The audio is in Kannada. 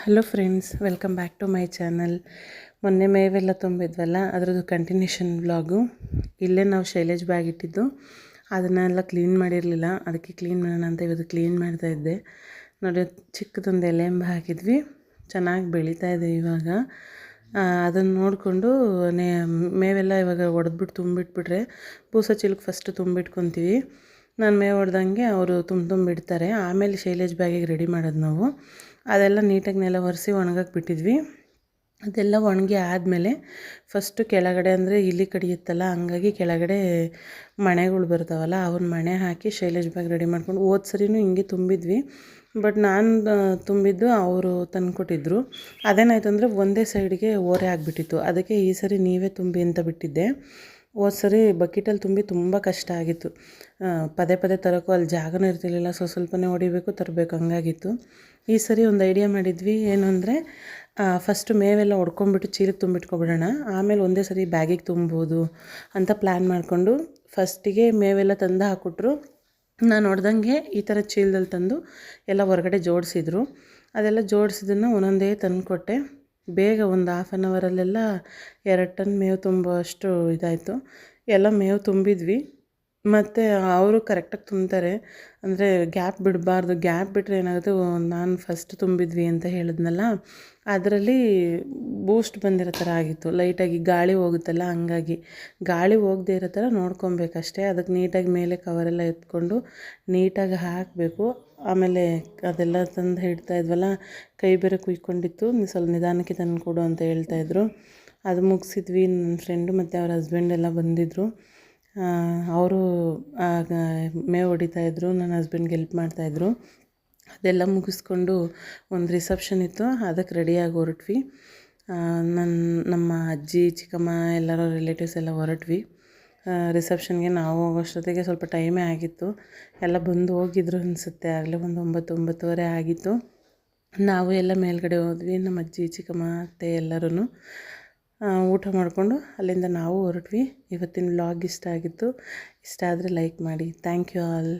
Hello friends welcome back to my channel ಮೊನ್ನೆ ಮೇವೆಲ್ಲ ತುಂಬಿದ್ವಲ್ಲ, ಅದರದ್ದು ಕಂಟಿನ್ಯೂಷನ್ ವ್ಲಾಗು ಇಲ್ಲೇ ನಾವು ಶೈಲೇಜ್ ಬ್ಯಾಗ್ ಇಟ್ಟಿದ್ದು. ಅದನ್ನೆಲ್ಲ ಕ್ಲೀನ್ ಮಾಡಿರಲಿಲ್ಲ. ಅದಕ್ಕೆ ಕ್ಲೀನ್ ಮಾಡೋಣ ಅಂತ ಇವತ್ತು ಕ್ಲೀನ್ ಮಾಡ್ತಾ ಇದ್ದೆ. ನೋಡಿ, ಚಿಕ್ಕದೊಂದು ಎಲೆಂಬ ಹಾಕಿದ್ವಿ. ಚೆನ್ನಾಗಿ ಬೆಳೀತಾ ಇದೆ ಇವಾಗ. ಅದನ್ನು ನೋಡಿಕೊಂಡು ನೇ, ಮೇವೆಲ್ಲ ಇವಾಗ ಒಡೆದ್ಬಿಟ್ಟು ತುಂಬಿಟ್ಬಿಟ್ರೆ, ಬೂಸ ಚಿಲಕ್ಕೆ ಫಸ್ಟ್ ತುಂಬಿಟ್ಕೊತೀವಿ. ನಾನು ಮೇವು ಹೊಡೆದಂಗೆ ಅವರು ತುಂಬ ತುಂಬಿಡ್ತಾರೆ ಆಮೇಲೆ ಶೈಲೇಜ್ ಬ್ಯಾಗಿಗೆ ರೆಡಿ ಮಾಡೋದು ನಾವು. ಅದೆಲ್ಲ ನೀಟಾಗಿ ನೆಲ ಒರೆಸಿ ಒಣಗಕ್ಕೆ ಬಿಟ್ಟಿದ್ವಿ. ಅದೆಲ್ಲ ಒಣಗಿ ಆದಮೇಲೆ ಫಸ್ಟು ಕೆಳಗಡೆ ಅಂದರೆ ಇಲ್ಲಿ ಕಡಿಯುತ್ತಲ್ಲ, ಹಂಗಾಗಿ ಕೆಳಗಡೆ ಮಣೆಗಳು ಬರ್ತಾವಲ್ಲ ಅವನ್ನ ಮಣೆ ಹಾಕಿ ಶೈಲೇಜ್ ಬ್ಯಾಗ್ ರೆಡಿ ಮಾಡ್ಕೊಂಡು ಹೋದ ಸರಿನೂ ಹಿಂಗೆ ತುಂಬಿದ್ವಿ. ಬಟ್ ನಾನು ತುಂಬಿದ್ದು ಅವರು ತಂದುಕೊಟ್ಟಿದ್ರು. ಅದೇನಾಯ್ತು ಅಂದರೆ ಒಂದೇ ಸೈಡ್ಗೆ ಓರೆ ಆಗಿಬಿಟ್ಟಿತ್ತು. ಅದಕ್ಕೆ ಈ ಸರಿ ನೀವೇ ತುಂಬಿ ಅಂತ ಬಿಟ್ಟಿದ್ದೆ. ಹೋದ ಸರಿ ಬಕೆಟಲ್ಲಿ ತುಂಬಿ ತುಂಬ ಕಷ್ಟ ಆಗಿತ್ತು. ಪದೇ ಪದೇ ತರೋಕ್ಕೂ ಅಲ್ಲಿ ಜಾಗನೂ ಇರ್ತಿರ್ಲಿಲ್ಲ, ಸೊ ಸ್ವಲ್ಪನೇ ಹೊಡಿಬೇಕು, ತರಬೇಕು, ಹಂಗಾಗಿತ್ತು. ಈ ಸರಿ ಒಂದು ಐಡಿಯಾ ಮಾಡಿದ್ವಿ. ಏನು ಅಂದರೆ ಫಸ್ಟು ಮೇವೆಲ್ಲ ಹೊಡ್ಕೊಂಬಿಟ್ಟು ಚೀಲಕ್ಕೆ ತುಂಬಿಟ್ಕೊಬಿಡೋಣ. ಆಮೇಲೆ ಒಂದೇ ಸರಿ ಬ್ಯಾಗಿಗೆ ತುಂಬೋದು ಅಂತ ಪ್ಲ್ಯಾನ್ ಮಾಡಿಕೊಂಡು ಫಸ್ಟಿಗೆ ಮೇವೆಲ್ಲ ತಂದು ಹಾಕ್ಕೊಟ್ರು. ನಾನು ನೋಡ್ದಂಗೆ ಈ ಥರ ಚೀಲದಲ್ಲಿ ತಂದು ಎಲ್ಲ ಹೊರಗಡೆ ಜೋಡಿಸಿದ್ರು. ಅದೆಲ್ಲ ಜೋಡಿಸಿದ್ದನ್ನು ಒಂದೊಂದೇ ತಂದು ಕೊಟ್ಟೆ ಬೇಗ ಒಂದು ಹಾಫ್ ಆನ್ ಅವರಲ್ಲೆಲ್ಲ ಎರಡು ಟನ್ ಮೇವು ತುಂಬುವಷ್ಟು ಇದಾಯಿತು. ಎಲ್ಲ ಮೇವು ತುಂಬಿದ್ವಿ. ಮತ್ತು ಅವರು ಕರೆಕ್ಟಾಗಿ ತುಂಬ್ತಾರೆ. ಅಂದರೆ ಗ್ಯಾಪ್ ಬಿಡಬಾರ್ದು. ಗ್ಯಾಪ್ ಬಿಟ್ಟರೆ ಏನಾಗುತ್ತೆ ನಾನು ಫಸ್ಟ್ ತುಂಬಿದ್ವಿ ಅಂತ ಹೇಳಿದ್ನಲ್ಲ, ಅದರಲ್ಲಿ ಬೂಸ್ಟ್ ಬಂದಿರೋ ಥರ ಆಗಿತ್ತು. ಲೈಟಾಗಿ ಗಾಳಿ ಹೋಗುತ್ತಲ್ಲ, ಹಂಗಾಗಿ ಗಾಳಿ ಹೋಗದೆ ಇರೋ ಥರ ನೋಡ್ಕೊಬೇಕಷ್ಟೇ. ಅದಕ್ಕೆ ನೀಟಾಗಿ ಮೇಲೆ ಕವರೆಲ್ಲ ಎತ್ಕೊಂಡು ನೀಟಾಗಿ ಹಾಕಬೇಕು. ಆಮೇಲೆ ಅದೆಲ್ಲ ತಂದು ಹಿಡ್ತಾ ಇದ್ವಲ್ಲ, ಕೈ ಬೇರೆ ಕುಯ್ಕೊಂಡಿತ್ತು. ಸ್ವಲ್ಪ ನಿಧಾನಕ್ಕೆ ತಂದು ಕೊಡು ಅಂತ ಹೇಳ್ತಾಯಿದ್ರು ಅದು ಮುಗಿಸಿದ್ವಿ. ನನ್ನ ಫ್ರೆಂಡು ಮತ್ತು ಅವ್ರ ಹಸ್ಬೆಂಡ್ ಎಲ್ಲ ಬಂದಿದ್ದರು ಅವರು ಮೇವು ಹೊಡಿತಾಯಿದ್ರು ನನ್ನ ಹಸ್ಬೆಂಡ್ಗೆ ಹೆಲ್ಪ್ ಮಾಡ್ತಾಯಿದ್ರು ಅದೆಲ್ಲ ಮುಗಿಸ್ಕೊಂಡು ಒಂದು ರಿಸೆಪ್ಷನ್ ಇತ್ತು ಅದಕ್ಕೆ ರೆಡಿಯಾಗಿ ಹೊರಟ್ವಿ. ನನ್ನ ನಮ್ಮ ಅಜ್ಜಿ, ಚಿಕ್ಕಮ್ಮ, ಎಲ್ಲರೂ ರಿಲೇಟಿವ್ಸ್ ಎಲ್ಲ ಹೊರಟ್ವಿ. ರಿಸೆಪ್ಷನ್ಗೆ ನಾವು ಹೋಗೋಷ್ಟೊತ್ತಿಗೆ ಸ್ವಲ್ಪ ಟೈಮೇ ಆಗಿತ್ತು. ಎಲ್ಲ ಬಂದು ಹೋಗಿದ್ರು ಅನಿಸುತ್ತೆ, ಆಗಲೇ ಒಂದು ಒಂಬತ್ತು, ಒಂಬತ್ತುವರೆ ಆಗಿತ್ತು. ನಾವು ಎಲ್ಲ ಮೇಲ್ಗಡೆ ಹೋದ್ವಿ, ನಮ್ಮ ಅಜ್ಜಿ, ಚಿಕ್ಕಮ್ಮ, ಅತ್ತೆ ಎಲ್ಲರೂ ಊಟ ಮಾಡಿಕೊಂಡು ಅಲ್ಲಿಂದ ನಾವು ಹೊರಟ್ವಿ. ಇವತ್ತಿನ ವ್ಲಾಗ್ ಇಷ್ಟ ಆಗಿತ್ತು. ಇಷ್ಟ ಆದರೆ ಲೈಕ್ ಮಾಡಿ. Thank you all